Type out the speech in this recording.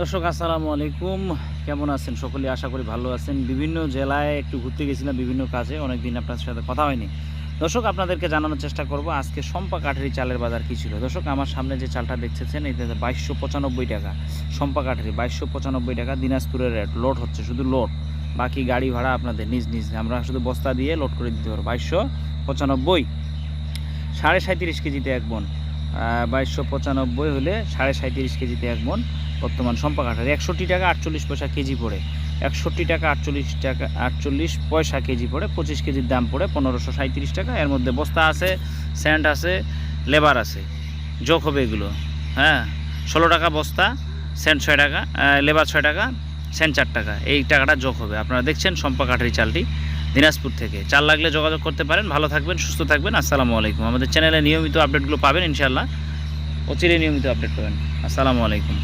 দর্শক, আসসালামু আলাইকুম। কেমন আছেন সকলে? আশা করি ভালো আছেন। বিভিন্ন জেলায় একটু ঘুরতে গেছিলাম, বিভিন্ন কাজে। অনেক দিন আপনার সাথে কথা হয়নি। দর্শক, আপনাদেরকে জানানোর চেষ্টা করব, আজকে সম্পা কাঠারি চালের বাজার কী ছিল? দর্শক, আমার সামনে যে চালটা দেখতেছেন এই বাইশশো পঁচানব্বই টাকা। সম্পা কাঠারি বাইশশো পঁচানব্বই টাকা, দিনাজপুরের রেট। লোড হচ্ছে শুধু লোড। বাকি গাড়ি ভাড়া আপনাদের নিজ নিজ। আমরা শুধু বস্তা দিয়ে লোড করে দিতে পারব। বাইশশো পঁচানব্বই। সাড়ে সাঁত্রিশ কেজিতে এক মন। বাইশশো পঁচানব্বই হলে সাড়ে সাঁত্রিশ কেজিতে এক মন। বর্তমান সম্পা কাঠারি একষট্টি টাকা আটচল্লিশ পয়সা কেজি পড়ে। একষট্টি টাকা আটচল্লিশ টাকা, আটচল্লিশ পয়সা কেজি পড়ে। পঁচিশ কেজির দাম পড়ে পনেরোশো সাঁত্রিশ টাকা। এর মধ্যে বস্তা আছে, স্যান্ড আছে, লেবার আছে। যোগ হবে এগুলো। হ্যাঁ ষোলো টাকা বস্তা, স্যান্ড ছয় টাকা লেবার ছয় টাকা, স্যান্ড চার টাকা। এই টাকাটা যোগ হবে। আপনারা দেখছেন সম্পা কাঠারি চালটি দিনাজপুর থেকে। চাল লাগলে যোগাযোগ করতে পারেন। ভালো থাকবেন, সুস্থ থাকবেন। আসসালামু আলাইকুম। আমাদের চ্যানেলে নিয়মিত আপডেটগুলো পাবেন ইনশাল্লাহ অচিরে নিয়মিত আপডেট পাবেন। আসসালামু আলাইকুম।